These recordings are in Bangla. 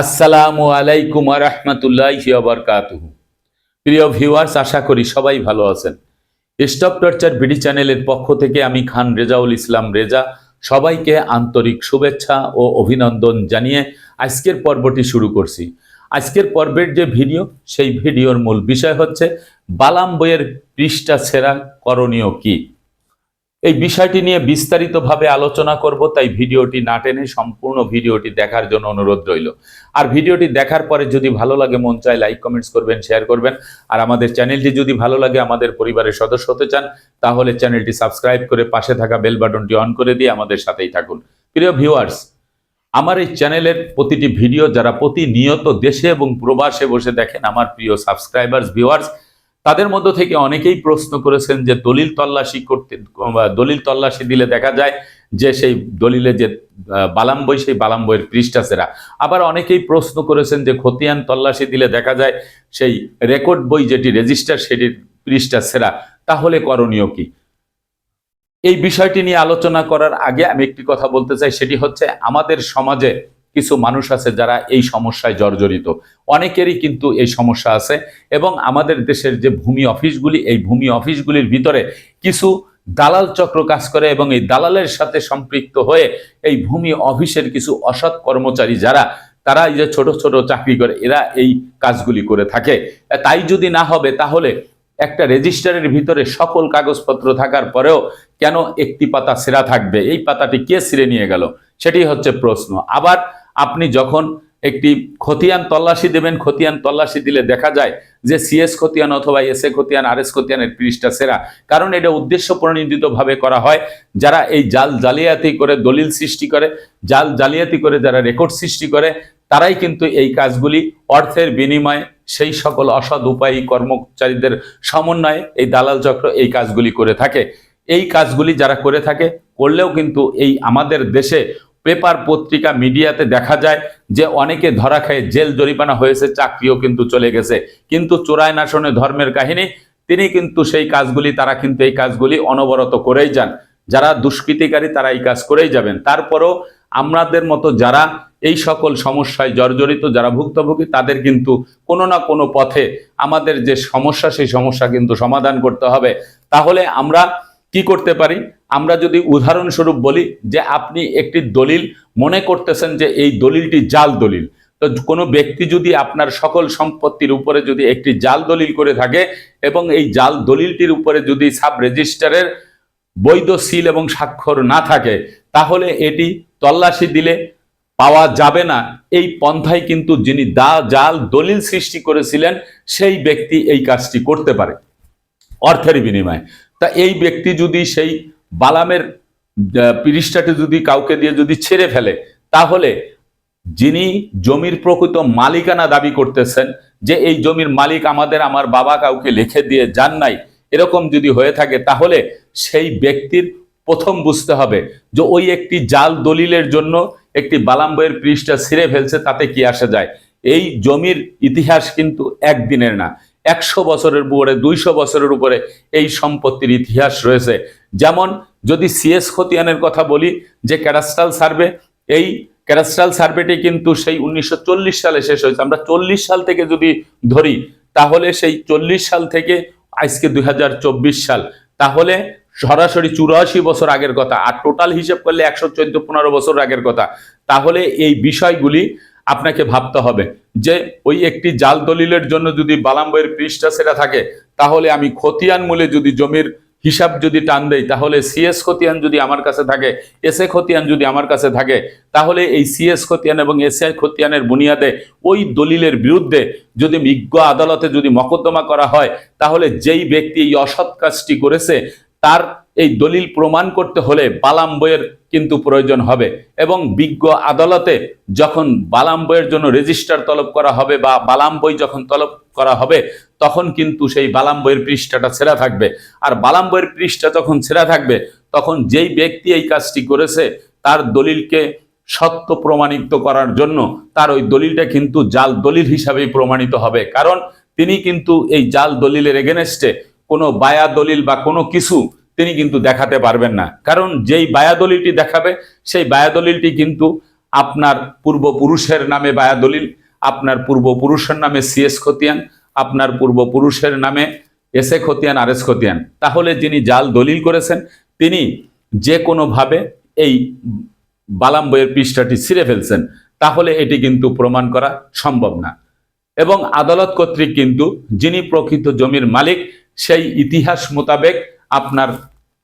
আসসালামু আলাইকুম রহমতুল্লাহ বরকাতুহু। প্রিয় ভিউয়ার্স, আশা করি সবাই ভালো আছেন। স্টপ টর্চার বিডি চ্যানেলের পক্ষ থেকে আমি খান রেজাউল ইসলাম রেজা সবাইকে আন্তরিক শুভেচ্ছা ও অভিনন্দন জানিয়ে আজকের পর্বটি শুরু করছি। আজকের পর্বের যে ভিডিও, সেই ভিডিওর মূল বিষয় হচ্ছে, বালাম বইয়ের পৃষ্ঠা ছেঁড়া করণীয় কি? এই বিষয়টি নিয়ে বিস্তারিতভাবে আলোচনা করব, তাই ভিডিওটি না টেনে সম্পূর্ণ ভিডিওটি দেখার জন্য অনুরোধ রইল। আর ভিডিওটি দেখার পরে যদি ভালো লাগে, মন চায় লাইক, কমেন্টস করবেন, শেয়ার করবেন। আর আমাদের চ্যানেলটি যদি ভালো লাগে, আমাদের পরিবারের সদস্য হতে চান, তাহলে চ্যানেলটি সাবস্ক্রাইব করে পাশে থাকা বেল বাটনটি অন করে দিয়ে আমাদের সাথেই থাকুন। প্রিয় ভিউয়ার্স, আমার এই চ্যানেলের প্রতিটি ভিডিও যারা প্রতিনিয়ত দেশে এবং প্রবাসে বসে দেখেন, আমার প্রিয় সাবস্ক্রাইবার্স, ভিউয়ার্স তাদের মধ্য থেকে অনেকেই প্রশ্ন করেছেন যে দলিল তল্লাশি করতে দলিল তল্লাশি দিলে দেখা যায় যে সেই দলিলে যে বালাম বই সেই বালাম বইয়ের পৃষ্ঠা সেরা। আবার অনেকেই প্রশ্ন করেছেন যে খতিয়ান তল্লাশি দিলে দেখা যায় সেই রেকর্ড বই যেটি রেজিস্টার সেটির পৃষ্ঠা সেরা, তাহলে করণীয় কি? এই বিষয়টি নিয়ে আলোচনা করার আগে আমি একটি কথা বলতে চাই, সেটি হচ্ছে আমাদের সমাজে কিছু মানুষ আছে যারা এই সমস্যায় জর্জরিত। অনেকেরই কিন্তু এই সমস্যা আছে এবং আমাদের দেশের যে ভূমি অফিসগুলি, এই ভূমি অফিসগুলির ভিতরে কিছু দালাল চক্র কাজ করে এবং এই দালালের সাথে সম্পৃক্ত হয়ে এই ভূমি অফিসের কিছু অসৎ কর্মচারী যারা, তারা এই যে ছোট ছোট চাকরি করে, এরা এই কাজগুলি করে থাকে। তাই যদি না হবে, তাহলে একটা রেজিস্টারের ভিতরে সকল কাগজপত্র থাকার পরেও কেন একটি পাতা সেরা থাকবে? এই পাতাটি কে ছিঁড়ে নিয়ে গেল? সেটি হচ্ছে প্রশ্ন। আবার আপনি যখন একটি খতিয়ান তল্লাশি দেবেন, খতিয়ান তল্লাশি দিলে দেখা যায় যে সিএস খতিয়ান অথবা এস এ খতিয়ান আর এস খতিয়ানের পৃষ্ঠা সেরা। কারণ এটা উদ্দেশ্য প্রণোদিতভাবে করা হয়, যারা এই জাল জালিয়াতি করে দলিল সৃষ্টি করে, জাল জালিয়াতি করে যারা রেকর্ড সৃষ্টি করে, তারাই কিন্তু এই কাজগুলি অর্থের বিনিময়ে সেই সকল অসৎ উপায়ী কর্মচারীদের সমন্বয়ে এই দালাল চক্র এই কাজগুলি করে থাকে। এই কাজগুলি যারা করে থাকে, করলেও কিন্তু এই আমাদের দেশে পেপার পত্রিকা মিডিয়াতে দেখা যায় যে অনেকে ধরা খায় জেল জরিমানা হয়েছে, চাকরিও কিন্তু চলে গেছে। কিন্তু চোরায় নাশনে ধর্মের কাহিনী, তিনি কিন্তু সেই কাজগুলি, তারা কিন্তু এই কাজগুলি অনবরত করেই যান। যারা দুষ্কৃতিকারী, তারা এই কাজ করেই যাবেন। তারপরও আমাদের মতো যারা এই সকল সমস্যায় জর্জরিত, যারা ভুক্তভোগী, তাদের কিন্তু কোনো না কোনো পথে আমাদের যে সমস্যা, সেই সমস্যা কিন্তু সমাধান করতে হবে। তাহলে আমরা কি করতে পারি? আমরা যদি উদাহরণস্বরূপ বলি যে আপনি একটি দলিল মনে করতেছেন যে এই দলিলটি জাল দলিল, তো কোনো ব্যক্তি যদি আপনার সকল সম্পত্তির উপরে যদি একটি জাল দলিল করে থাকে এবং এই জাল দলিলটির উপরে যদি সাব রেজিস্টারের বৈধ সিল এবং স্বাক্ষর না থাকে, তাহলে এটি তল্লাশি দিলে পাওয়া যাবে না। এই পন্থায় কিন্তু যিনি দা জাল দলিল সৃষ্টি করেছিলেন, সেই ব্যক্তি এই কাজটি করতে পারে অর্থের বিনিময়ে। তা এই ব্যক্তি যদি সেই বালামের পৃষ্ঠাটি যদি কাউকে দিয়ে যদি ছেড়ে ফেলে, তাহলে যিনি জমির প্রকৃত মালিকানা দাবি করতেছেন যে এই জমির মালিক আমাদের আমার বাবা কাউকে লিখে দিয়ে যান নাই, এরকম যদি হয়ে থাকে, তাহলে সেই ব্যক্তির প্রথম বুঝতে হবে যে ওই একটি জাল দলিলের জন্য একটি বালাম বইয়ের পৃষ্ঠা ছিঁড়ে ফেলছে, তাতে কি আসা যায়? এই জমির ইতিহাস কিন্তু একদিনের না, একশো বছরের উপরে, দুইশো বছরের উপরে এই সম্পত্তির ইতিহাস রয়েছে। যেমন যদি সিএস খতিয়ানের কথা বলি যে ক্যাডাস্ট্রাল সার্ভে এই ক্যাডাস্ট্রাল সার্ভেটি কিন্তু সেই উনিশশো চল্লিশ সালে শেষ হয়েছে। আমরা চল্লিশ সাল থেকে যদি ধরি, তাহলে সেই চল্লিশ সাল থেকে আজকে দুই হাজার চব্বিশ সাল। তাহলে সরাসরি চুরাশি বছর আগের কথা, আর টোটাল হিসেব করলে একশো চোদ্দ পনেরো বছর আগের কথা। তাহলে এই বিষয়গুলি আপনাকে ভাবতে হবে যে ওই একটি জাল দলিলের জন্য যদি বালাম বইয়ের পৃষ্ঠা সেটা থাকে, তাহলে আমি খতিয়ান মূলে যদি জমির হিসাব যদি টান দেয় তাহলে সিএস খতিয়ান যদি আমার কাছে থাকে এস এ খতিয়ান যদি আমার কাছে থাকে, তাহলে এই সিএস খতিয়ান এবং এস আই খতিয়ানের বুনিয়াদে ওই দলিলের বিরুদ্ধে যদি বিজ্ঞ আদালতে যদি মকদ্দমা করা হয়, তাহলে যেই ব্যক্তি এই অসৎ কাজটি করেছে তার এই দলিল প্রমাণ করতে হলে বালাম বইয়ের কিন্তু প্রয়োজন হবে এবং বিজ্ঞ আদালতে যখন বালাম বইয়ের জন্য রেজিস্টার তলব করা হবে বা বালাম বই যখন তলব করা হবে, তখন কিন্তু সেই বালাম বইয়ের পৃষ্ঠাটা ছেঁড়া থাকবে। আর বালাম বইয়ের পৃষ্ঠা যখন ছেঁড়া থাকবে, তখন যেই ব্যক্তি এই কাজটি করেছে, তার দলিলকে সত্য প্রমাণিত করার জন্য তার ওই দলিলটা কিন্তু জাল দলিল হিসাবেই প্রমাণিত হবে। কারণ তিনি কিন্তু এই জাল দলিলের এগেনস্টে কোনো বায়া দলিল বা কোনো কিছু তিনি কিন্তু দেখাতে পারবেন না। কারণ যেই বায়া দলিলটি দেখাবে, সেই বায়া দলিলটি কিন্তু আপনার পূর্বপুরুষের নামে বায়া দলিল, আপনার পূর্বপুরুষের নামে সিএস খতিয়ান, আপনার পূর্বপুরুষের নামে এস এ খতিয়ান, আর এস খতিয়ান। তাহলে যিনি জাল দলিল করেছেন, তিনি যে কোনোভাবে এই বালাম বইয়ের পৃষ্ঠাটি ছিঁড়ে ফেলছেন, তাহলে এটি কিন্তু প্রমাণ করা সম্ভব না। এবং আদালত কর্তৃক কিন্তু যিনি প্রকৃত জমির মালিক সেই ইতিহাস মোতাবেক আপনার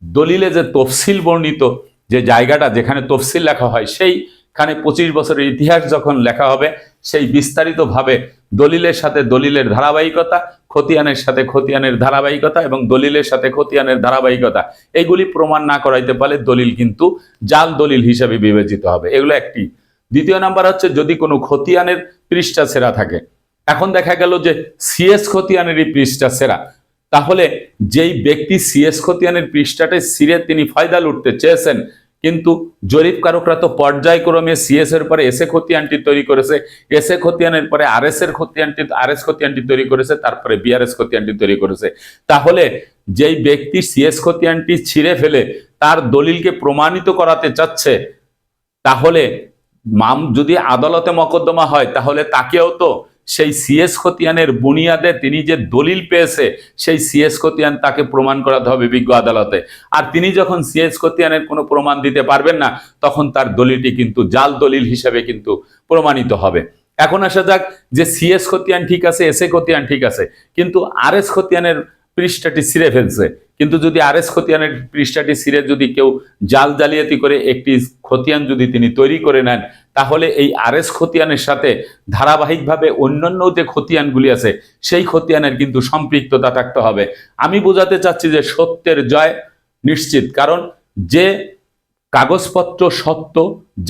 দলিলে যে তফসিল বর্ণিত, যে জায়গাটা যেখানে তফসিল লেখা হয়, সেইখানে পঁচিশ বছরের ইতিহাস যখন লেখা হবে, সেই বিস্তারিতভাবে দলিলের সাথে দলিলের ধারাবাহিকতা, খতিয়ানের সাথে খতিয়ানের ধারাবাহিকতা এবং দলিলের সাথে খতিয়ানের ধারাবাহিকতা এইগুলি প্রমাণ না করাইতে পারলে দলিল কিন্তু জাল দলিল হিসেবে বিবেচিত হবে। এগুলো একটি। দ্বিতীয় নাম্বার হচ্ছে যদি কোনো খতিয়ানের পৃষ্ঠা সেরা থাকে। এখন দেখা গেল যে সিএস খতিয়ানেরই পৃষ্ঠা সেরা। তাহলে যেই ব্যক্তি সিএস খতিয়ানের পৃষ্ঠাটে সিরে তিনি ফায়দা লুটতে চেয়েছেন, কিন্তু জরিপ কারকরা তো পর্যায়ক্রমে সিএস এর পরে এসএ খতিয়ানটি তৈরি করেছে এসএ খতিয়ানের পরে আর এস এর খতিয়ানটি আর এস খতিয়ানটি তৈরি করেছে, তারপরে বিআরএস খতিয়ানটি তৈরি করেছে। তাহলে যেই ব্যক্তি সিএস খতিয়ানটি ছিঁড়ে ফেলে, তার দলিলকে প্রমাণিত করাতে চাচ্ছে, তাহলে মাম যদি আদালতে মকদ্দমা হয়, তাহলে তাকেও তো সেই সিএস খতিয়ানের বুনিয়াদে তিনি যে দলিল পেয়েছে, সেই সিএস খতিয়ান তাকে প্রমাণ করাতে হবে বিজ্ঞ আদালতে। আর তিনি যখন সিএস খতিয়ানের কোনো প্রমাণ দিতে পারবেন না, তখন তার দলিলটি কিন্তু জাল দলিল হিসেবে কিন্তু প্রমাণিত হবে। এখন আসা যাক যে সিএস খতিয়ান ঠিক আছে এস এ খতিয়ান ঠিক আছে, কিন্তু আর এস খতিয়ানের পৃষ্ঠাটি ছিঁড়ে ফেলছে। কিন্তু যদি আর এস খতিয়ানের পৃষ্ঠাটি সিরে যদি কেউ জাল জালিয়াতি করে একটি খতিয়ান যদি তিনি তৈরি করে নেন, তাহলে এই আর এস খতিয়ানের সাথে ধারাবাহিকভাবে অন্যান্য যে খতিয়ানগুলি আছে, সেই খতিয়ানের কিন্তু সম্পৃক্ততা থাকতে হবে। আমি বোঝাতে চাচ্ছি যে সত্যের জয় নিশ্চিত, কারণ যে কাগজপত্র সত্য,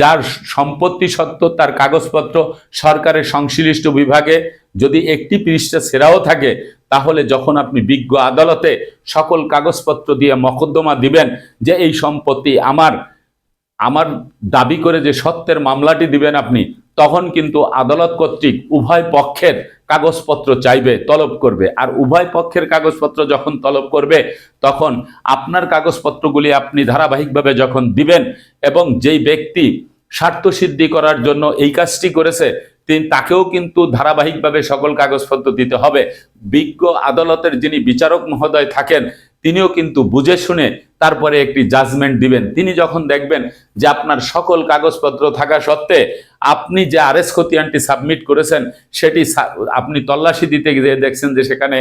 যার সম্পত্তি সত্য, তার কাগজপত্র সরকারের সংশ্লিষ্ট বিভাগে যদি একটি পৃষ্ঠা সেরাও থাকে তাহলে যখন আপনি বিজ্ঞ আদালতে সকল কাগজপত্র দিয়ে মকদ্দমা দিবেন যে এই সম্পত্তি আমার আমার দাবি করে যে সত্যের মামলাটি দিবেন আপনি, তখন কিন্তু আদালত কর্তৃক উভয় পক্ষের কাগজপত্র চাইবে, তলব করবে। আর উভয় পক্ষের কাগজপত্র যখন তলব করবে, তখন আপনার কাগজপত্রগুলি আপনি ধারাবাহিকভাবে যখন দিবেন এবং যেই ব্যক্তি স্বার্থ সিদ্ধি করার জন্য এই কাজটি করেছে তিনি তাকেও কিন্তু ধারাবাহিকভাবে সকল কাগজপত্র দিতে হবে। বিজ্ঞ আদালতের যিনি বিচারক মহোদয় থাকেন তিনিও কিন্তু বুঝে শুনে তারপরে একটি জাজমেন্ট দিবেন। তিনি যখন দেখবেন যে আপনার সকল কাগজপত্র থাকা সত্ত্বে আপনি যে আরএস খতিয়ানটি সাবমিট করেছেন সেটি আপনি তল্লাশি দিতে গিয়ে দেখছেন যে সেখানে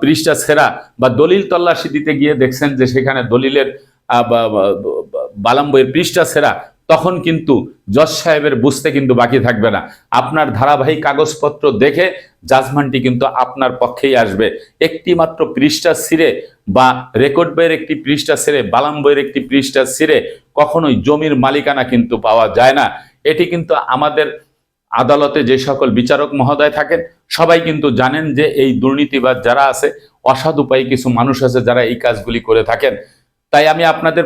পৃষ্ঠা সেরা বা দলিল তল্লাশি দিতে গিয়ে দেখছেন যে সেখানে দলিলের আহ, বা- বা- বা- বালাম বইয়ের পৃষ্ঠা সেরা তখন কিন্তু জজ সাহেবের বুঝতে কিন্তু বাকি থাকবে না। আপনার ধারাবাহিক কাগজপত্র দেখে জাজমেন্টটি কিন্তু আপনার পক্ষেই আসবে। একটি মাত্র পৃষ্ঠা ছিঁড়ে বা রেকর্ড বইয়ের একটি পৃষ্ঠা ছিঁড়ে বালাম বইয়ের একটি পৃষ্ঠা ছিঁড়ে কখনোই জমির মালিকানা কিন্তু পাওয়া যায় না। এটি কিন্তু আমাদের আদালতে যে সকল বিচারক মহোদয় থাকেন, সবাই কিন্তু জানেন যে এই দুর্নীতিবাদ যারা আছে, অসাধ উপায়ী কিছু মানুষ আছে যারা এই কাজগুলি করে থাকেন। তাই আমি আপনাদের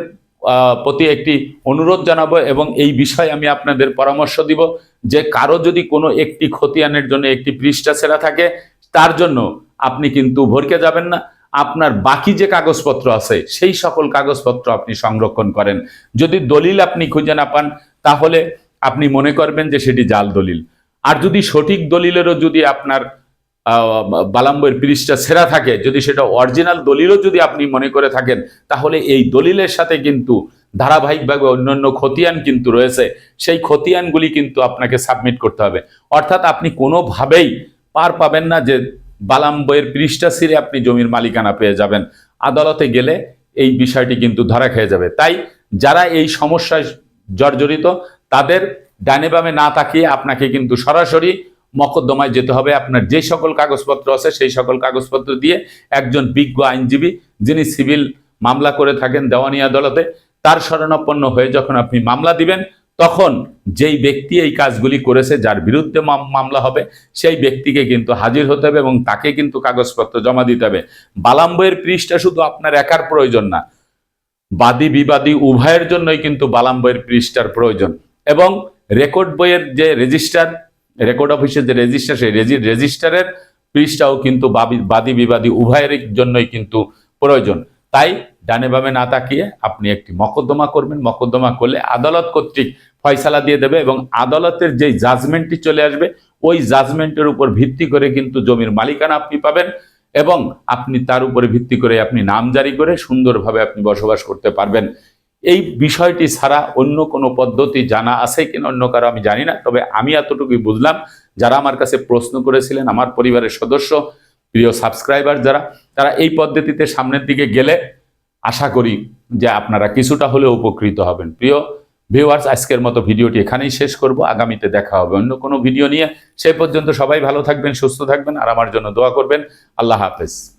প্রতি একটি অনুরোধ জানাব এবং এই বিষয়ে আমি আপনাদের পরামর্শ দিব যে কারও যদি কোনো একটি খতিয়ানের জন্য একটি পৃষ্ঠা ছেঁড়া থাকে, তার জন্য আপনি কিন্তু ভরকে যাবেন না। আপনার বাকি যে কাগজপত্র আছে, সেই সকল কাগজপত্র আপনি সংরক্ষণ করেন। যদি দলিল আপনি খুঁজে না পান, তাহলে আপনি মনে করবেন যে সেটি জাল দলিল। আর যদি সঠিক দলিলেরও যদি আপনার বালাম্বইয়ের পৃষ্ঠা সেরা থাকে, যদি সেটা অরিজিনাল দলিলও যদি আপনি মনে করে থাকেন, তাহলে এই দলিলের সাথে কিন্তু ধারাবাহিকভাবে অন্যান্য খতিয়ান কিন্তু রয়েছে। সেই খতিয়ানগুলি কিন্তু আপনাকে সাবমিট করতে হবে। অর্থাৎ আপনি কোনোভাবেই পার পাবেন না যে বালাম বইয়ের পৃষ্ঠা ছিঁড়ে আপনি জমির মালিকানা পেয়ে যাবেন। আদালতে গেলে এই বিষয়টি কিন্তু ধরা খেয়ে যাবে। তাই যারা এই সমস্যায় জর্জরিত, তাদের ডানে বামে না তাকিয়ে আপনাকে কিন্তু সরাসরি মকদ্দমায় যেতে হবে। আপনার যে সকল কাগজপত্র আছে, সেই সকল কাগজপত্র দিয়ে একজন বিজ্ঞ আইনজীবী, যিনি সিভিল মামলা করে থাকেন দেওয়ানি আদালতে, তার শরণাপন্ন হয়ে যখন আপনি মামলা দিবেন, তখন যেই ব্যক্তি এই কাজগুলি করেছে, যার বিরুদ্ধে মাম- মামলা হবে, সেই ব্যক্তিকে কিন্তু হাজির হতে হবে এবং তাকে কিন্তু কাগজপত্র জমা দিতে হবে। বালাম্বয়ের পৃষ্ঠা শুধু আপনার একার প্রয়োজন না, বাদী বিবাদী উভয়ের জন্যই কিন্তু বালাম বইয়ের পৃষ্ঠার প্রয়োজন। এবং রেকর্ড বইয়ের যে রেজিস্টার রেকর্ড অফিসের যে রেজিস্টার সেই রেজি রেজিস্টারের পৃষ্ঠাও কিন্তু বাদী বিবাদী উভয়ের জন্যই কিন্তু প্রয়োজন। তাই ডানে বামে না তাকিয়ে আপনি একটি মকদ্দমা করবেন। মকদ্দমা করলে আদালত কর্তৃক ফয়সালা দিয়ে দেবে এবং আদালতের যেই জাজমেন্টটি চলে আসবে, ওই জাজমেন্টের উপর ভিত্তি করে কিন্তু জমির মালিকানা আপনি পাবেন এবং আপনি তার উপরে ভিত্তি করে আপনি নাম জারি করে সুন্দরভাবে আপনি বসবাস করতে পারবেন। এই বিষয়টি ছাড়া অন্য কোনো পদ্ধতি জানা আছে কিনা অন্য কারও আমি জানি না, তবে আমি এতটুকুই বুঝলাম। যারা আমার কাছে প্রশ্ন করেছিলেন, আমার পরিবারের সদস্য, প্রিয় সাবস্ক্রাইবার যারা, তারা এই পদ্ধতিতে সামনের দিকে গেলে আশা করি যে আপনারা কিছুটা হলেও উপকৃত হবেন। প্রিয় ভিউয়ার্স আজকের মতো ভিডিওটি এখানেই শেষ করব। আগামীতে দেখা হবে অন্য কোনো ভিডিও নিয়ে। সেই পর্যন্ত সবাই ভালো থাকবেন, সুস্থ থাকবেন, আর আমার জন্য দোয়া করবেন। আল্লাহ হাফেজ।